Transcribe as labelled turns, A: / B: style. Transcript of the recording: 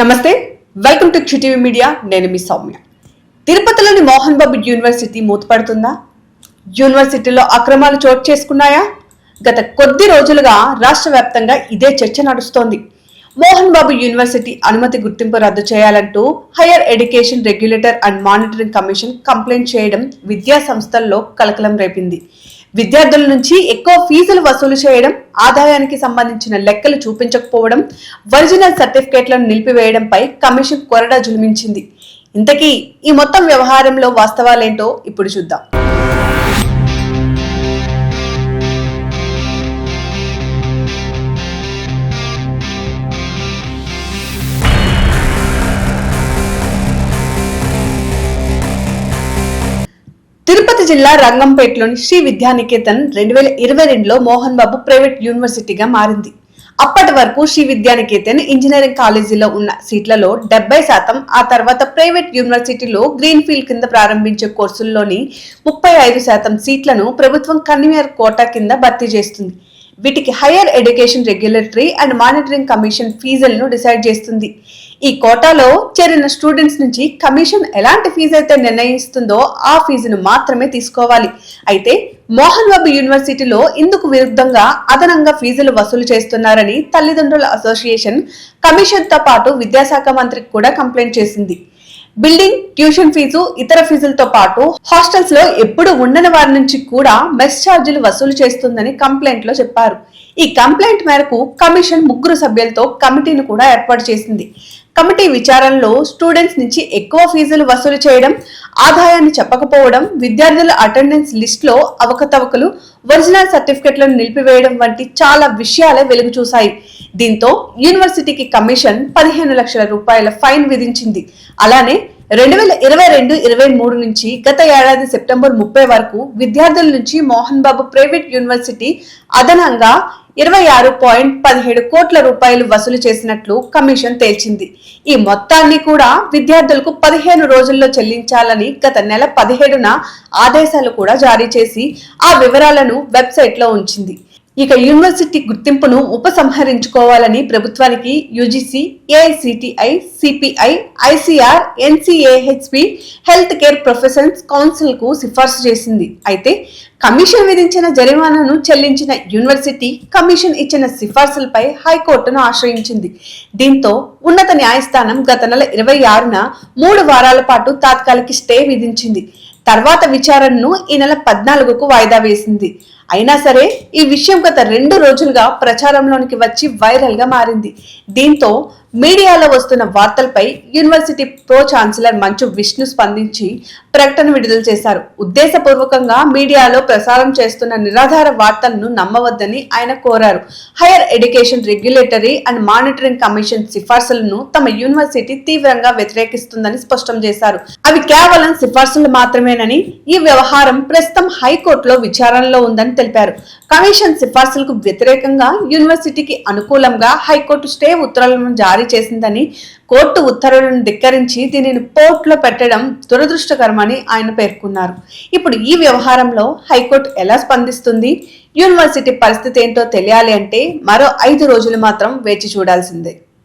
A: నమస్తే welcome to చిటీవీ media నేను మీ సౌమ్య. తిరుపతిలోని మోహన్ బాబు యూనివర్సిటీ మూతపడుతుందా? యూనివర్సిటీలో అక్రమాలు చోటు చేసుకున్నాయా? గత కొద్ది రోజులుగా రాష్ట్ర వ్యాప్తంగా ఇదే చర్చ నడుస్తోంది. మోహన్ బాబు యూనివర్సిటీ అనుమతి గుర్తింపు రద్దు చేయాలంటూ higher education regulator and monitoring commission complaint చేయడం విద్యా సంస్థల్లో కలకలం రేపింది. విద్యార్థుల నుంచి ఎక్కువ ఫీజులు వసూలు చేయడం ఆదాయానికి సంబంధించిన లెక్కలు చూపించకపోవడం ఒరిజినల్ సర్టిఫికేట్లను నిలిపివేయడంపై కమిషన్ కొరడా జులిమించింది. ఇంతకీ ఈ మొత్తం వ్యవహారంలో వాస్తవాలేంటో ఇప్పుడు చూద్దాం. జిల్లా రంగంపేటలోని శ్రీ విద్యానికేతన్ రెండు వేల ఇరవై రెండులో మోహన్ బాబు ప్రైవేట్ యూనివర్సిటీగా మారింది. అప్పటి వరకు శ్రీ విద్యానికేతన్ ఇంజనీరింగ్ కాలేజీలో ఉన్న సీట్లలో డెబ్బై శాతం ఆ తర్వాత ప్రైవేట్ యూనివర్సిటీలో గ్రీన్ ఫీల్డ్ కింద ప్రారంభించే కోర్సుల్లోని ముప్పై ఐదు శాతం సీట్లను ప్రభుత్వం కన్వీనర్ కోటా కింద భర్తీ చేస్తుంది. వీటికి higher education regulatory and monitoring commission ఫీజులను డిసైడ్ చేస్తుంది. ఈ కోటాలో చేరిన స్టూడెంట్స్ నుంచి కమిషన్ ఎలాంటి ఫీజు అయితే నిర్ణయిస్తుందో ఆ ఫీజును మాత్రమే తీసుకోవాలి. అయితే మోహన్ బాబు యూనివర్సిటీలో ఇందుకు విరుద్ధంగా అదనంగా ఫీజులు వసూలు చేస్తున్నారని తల్లిదండ్రుల అసోసియేషన్ కమిషన్తో పాటు విద్యాశాఖ మంత్రికి కూడా కంప్లైంట్ చేసింది. బిల్డింగ్ ట్యూషన్ ఫీజు ఇతర ఫీజులతో పాటు హాస్టల్స్లో ఎప్పుడు ఉండని వారి నుంచి కూడా మెస్ ఛార్జీలు వసూలు చేస్తుందని కంప్లైంట్లో చెప్పారు. ఈ కంప్లైంట్ మేరకు కమిషన్ ముగ్గురు సభ్యులతో కమిటీని కూడా ఏర్పాటు చేసింది. కమిటీ విచారణలో స్టూడెంట్స్ నుంచి ఎక్కువ ఫీజులు వసూలు చేయడం ఆదాయాన్ని చెప్పకపోవడం విద్యార్థుల అటెండెన్స్ లిస్ట్లో అవకతవకలు ఒరిజినల్ సర్టిఫికెట్లను నిలిపివేయడం వంటి చాలా విషయాలే వెలుగు చూశాయి దీంతో యూనివర్సిటీకి కమిషన్ పదిహేను లక్షల రూపాయల ఫైన్ విధించింది. అలానే రెండు వేల ఇరవై రెండు ఇరవై మూడు నుంచి గత ఏడాది సెప్టెంబర్ ముప్పై వరకు విద్యార్థుల నుంచి మోహన్ బాబు ప్రైవేట్ యూనివర్సిటీ అదనంగా ఇరవై ఆరు పాయింట్ పదిహేడు కోట్ల రూపాయలు వసూలు చేసినట్లు కమిషన్ తేల్చింది. ఈ మొత్తాన్ని కూడా విద్యార్థులకు పదిహేను రోజుల్లో చెల్లించాలని గత నెల పదిహేడున ఆదేశాలు కూడా జారీ చేసి ఆ వివరాలను వెబ్సైట్లో ఉంచింది. ఇక యూనివర్సిటీ గుర్తింపును ఉపసంహరించుకోవాలని ప్రభుత్వానికి UGC AICTE CPI ICR NCAHP health care professions కౌన్సిల్కు సిఫార్సు చేసింది. అయితే కమిషన్ విధించిన జరిమానాను చెల్లించిన యూనివర్సిటీ కమిషన్ ఇచ్చిన సిఫార్సులపై హైకోర్టును ఆశ్రయించింది. దీంతో ఉన్నత న్యాయస్థానం గత నెల ఇరవై ఆరున మూడు వారాల పాటు తాత్కాలిక స్టే విధించింది. తర్వాత విచారణను ఈ నెల పద్నాలుగుకు వాయిదా వేసింది. అయినా సరే ఈ విషయం గత రెండు రోజులుగా ప్రచారంలోనికి వచ్చి వైరల్గా మారింది. దీంతో మీడియాలో వస్తున్న వార్తలపై university pro chancellor Manchu Vishnu స్పందించి ప్రకటన విడుదల చేశారు. ఉద్దేశపూర్వకంగా మీడియాలో ప్రసారం చేస్తున్న నిరాధార వార్తలను నమ్మవద్దని ఆయన కోరారు. Higher education regulatory and monitoring commission సిఫార్సులను తమ యూనివర్సిటీ తీవ్రంగా వ్యతిరేకిస్తుందని స్పష్టం చేశారు. అవి కేవలం సిఫార్సులు మాత్రమేనని ఈ వ్యవహారం ప్రస్తుతం హైకోర్టులో విచారణలో ఉందని తెలిపారు. కమిషన్ సిఫార్సులకు వ్యతిరేకంగా యూనివర్సిటీకి అనుకూలంగా హైకోర్టు స్టే ఉత్తర్వులను జారీ చేసిందని కోర్టు ఉత్తర్వులను ధిక్కరించి దీనిని పోర్టులో పెట్టడం దురదృష్టకరమని ఆయన పేర్కొన్నారు. ఇప్పుడు ఈ వ్యవహారంలో హైకోర్టు ఎలా స్పందిస్తుంది? యూనివర్సిటీ పరిస్థితి ఏంటో తెలియాలి అంటే మరో ఐదు రోజులు మాత్రం వేచి చూడాల్సిందే.